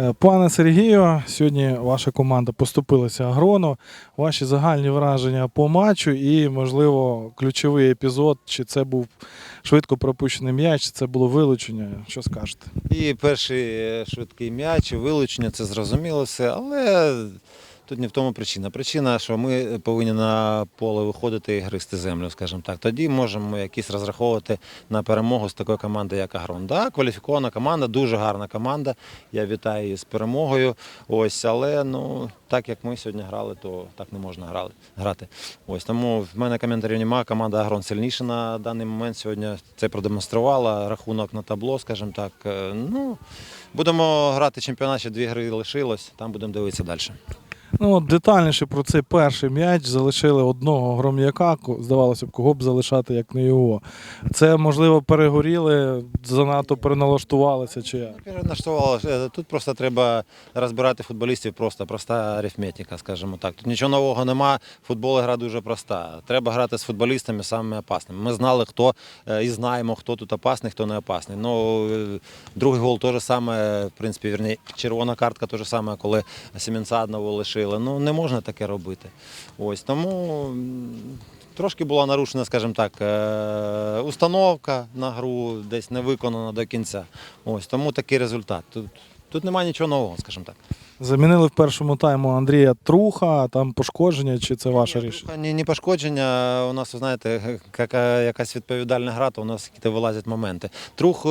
Е, Пане Сергію, сьогодні ваша команда поступилася Агрону. Ваші загальні враження по матчу і, можливо, ключовий епізод, чи це був швидко пропущений м'яч, чи це було вилучення. Що скажете? І перший е, швидкий м'яч, і вилучення, це зрозуміло все, але тут не в тому причина. Причина, що ми повинні на поле виходити і гристи землю, скажімо так. Тоді можемо якісь розраховувати на перемогу з такою командою, як Агрон. Да, кваліфікована команда, дуже гарна команда. Я вітаю її з перемогою. Ось, але ну так як ми сьогодні грали, то так не можна грали, грати. Ось тому в мене коментарів немає. Команда Агрон сильніша на даний момент сьогодні. Це продемонструвала. Рахунок на табло, скажімо так. Е, Ну будемо грати чемпіонат, ще дві гри лишилось. Там будемо дивитися далі. Ну, детальніше про цей перший м'яч залишили одного гром'яка. Здавалося б, кого б залишати, як не його. Це, можливо, перегоріли, занадто переналаштувалися чи як? Перенаштували. Е, Тут просто треба розбирати футболістів, просто проста арифметика, скажімо так. Тут нічого нового нема. Футбол гра дуже проста. Треба грати з футболістами самими опасними. Ми знали, хто е, і знаємо, хто тут опасний, хто не опасний. Ну, е, другий гол теж саме, в принципі, вірні, червона картка теж саме, коли Сімінца одного лишили. Ну не можна таке робити. Ось тому. Трошки була нарушена, скажімо так, е, установка на гру, десь не виконана до кінця. Ось тому такий результат. Тут, тут немає нічого нового, скажімо так. Замінили в першому тайму Андрія Труха, там пошкодження, чи це ваше рішення? Ні, ні пошкодження. У нас, ви знаєте, яка, якась відповідальна гра, то у нас якісь вилазять моменти. Трух е,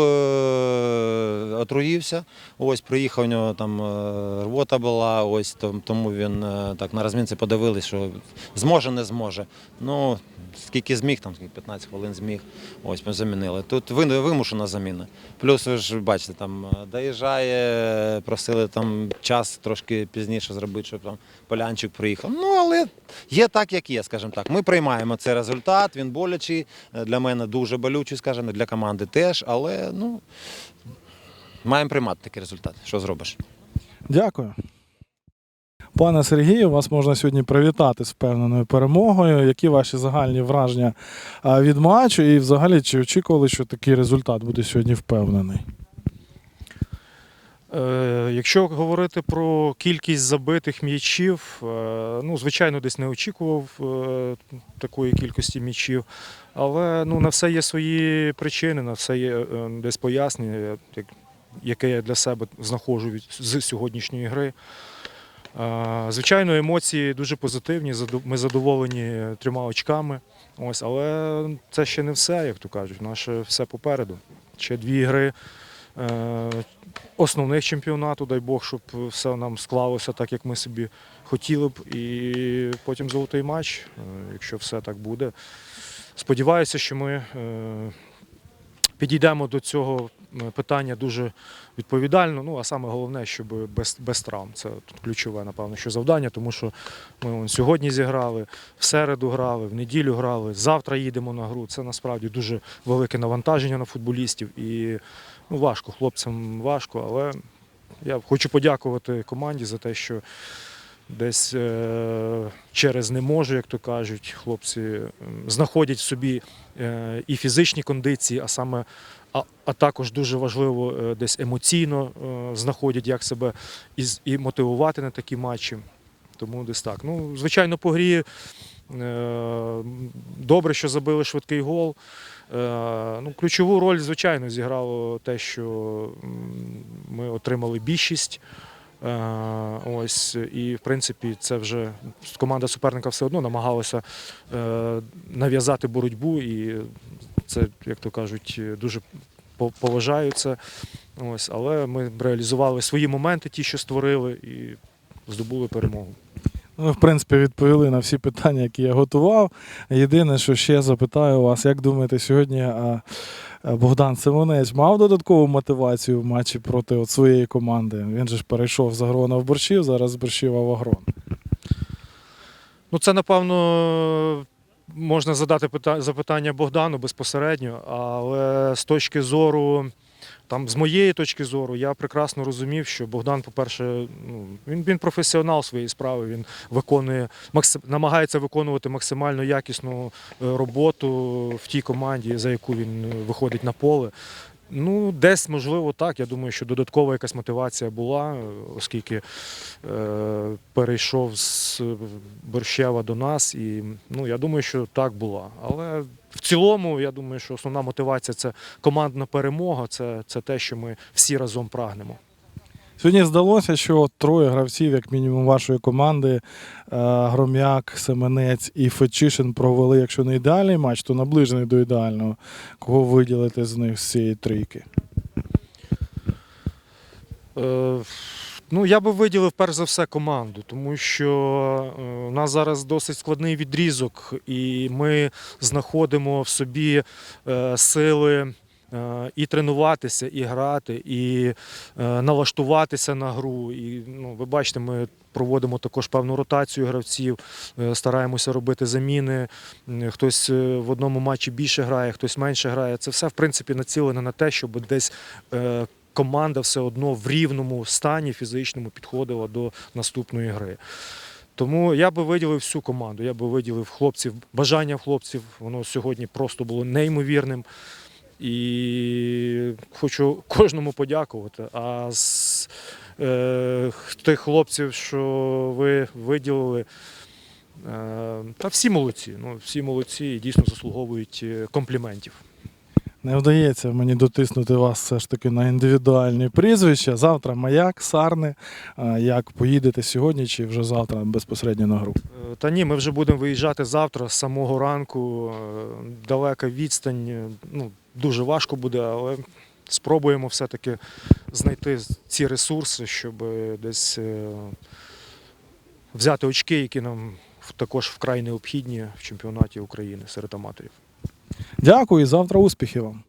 отруївся, ось приїхав, у нього там е, рвота була, ось том- тому він е, так на розмінці подивились, що зможе, не зможе. Ну, скільки зміг, там скільки 15 хвилин зміг. Ось ми замінили. Тут ви- вимушена заміна. Плюс ви ж бачите, там доїжджає, просили там час трошки пізніше зробити, щоб там полянчик приїхав. Ну, але є так, як є, скажімо так. Ми приймаємо цей результат, він болячий, е, для мене дуже болючий, скажімо, для команди теж, але ну, маємо приймати такий результат. Що зробиш? Дякую. Пане Сергію, вас можна сьогодні привітати з впевненою перемогою. Які ваші загальні враження від матчу? І взагалі, чи очікували, що такий результат буде сьогодні впевнений? Е, Якщо говорити про кількість забитих м'ячів, е, ну, звичайно, десь не очікував е, такої кількості м'ячів, але ну, на все є свої причини, на все є десь пояснення, яке я для себе знаходжу з сьогоднішньої гри. Звичайно, емоції дуже позитивні. Ми задоволені трьома очками. Ось, але це ще не все, як то кажуть. Наше все попереду. Ще дві гри основних чемпіонату, дай Бог, щоб все нам склалося так, як ми собі хотіли б. І потім золотий матч, е, якщо все так буде. Сподіваюся, що ми е, підійдемо до цього е, питання дуже відповідально. Ну, а саме головне, щоб без, без травм. Це тут ключове, напевно, що завдання, тому що ми вон, сьогодні зіграли, в середу грали, в неділю грали, завтра їдемо на гру. Це насправді дуже велике навантаження на футболістів. І ну, важко, хлопцям важко, але я хочу подякувати команді за те, що десь е, через не можу, як то кажуть, хлопці знаходять в собі е, і фізичні кондиції, а саме. А, а також дуже важливо е, десь емоційно знаходять, як себе і, і мотивувати на такі матчі. Тому десь так. Ну, звичайно, по грі добре, що забили швидкий гол. Е, Ну, ключову роль, звичайно, зіграло те, що ми отримали більшість. Е, Ось, і в принципі, це вже команда суперника все одно намагалася е, нав'язати боротьбу, і це, як то кажуть, дуже по- поважаю це. Ось, але ми реалізували свої моменти, ті, що створили, і здобули перемогу. Ви, в принципі, відповіли на всі питання, які я готував. Єдине, що ще запитаю вас, як думаєте, сьогодні Богдан Симонець мав додаткову мотивацію в матчі проти от своєї команди? Він же ж перейшов з Агрона в борщів, зараз з борщів в Агрон. Ну, це, напевно, можна задати запитання Богдану безпосередньо, але з точки зору, там, з моєї точки зору, я прекрасно розумів, що Богдан, по-перше, ну, він, він професіонал своєї справи, він виконує, намагається виконувати максимально якісну е, роботу в тій команді, за яку він е, виходить на поле. Ну, десь можливо так. Я думаю, що додаткова якась мотивація була, е, оскільки е, перейшов з Борщева до нас. І ну, я думаю, що так була. Але в цілому, я думаю, що основна мотивація це командна перемога, це, це те, що ми всі разом прагнемо. Сьогодні здалося, що троє гравців, як мінімум, вашої команди е, Гром'як, Семенець і Фечишин провели, якщо не ідеальний матч, то наближений до ідеального. Кого виділити з них з цієї трійки? Е, Ну, я би виділив перш за все команду, тому що е, у нас зараз досить складний відрізок, і ми знаходимо в собі сили і тренуватися, і грати, і е, налаштуватися на гру. І ну, ви бачите, ми проводимо також певну ротацію гравців, е, стараємося робити заміни. Хтось е, в одному матчі більше грає, хтось менше грає. Це все в принципі націлене на те, щоб десь. е, команда все одно в рівному стані фізичному підходила до наступної гри. Тому я би виділив всю команду. Я би виділив хлопців, бажання хлопців. Воно сьогодні просто було неймовірним. І хочу кожному подякувати. А з е, тих хлопців, що ви виділили, е, та всі молодці. Ну, всі молодці і дійсно заслуговують е, компліментів. Не вдається мені дотиснути вас все ж таки на індивідуальні прізвища. Завтра маяк, сарни. Як поїдете сьогодні чи вже завтра безпосередньо на гру? Е, Та ні, ми вже будемо виїжджати завтра з самого ранку. Е, Далека відстань. Ну, дуже важко буде, але спробуємо все-таки знайти ці ресурси, щоб е, десь е, взяти очки, які нам також вкрай необхідні в чемпіонаті України серед аматорів. Дякую і завтра успіхів вам.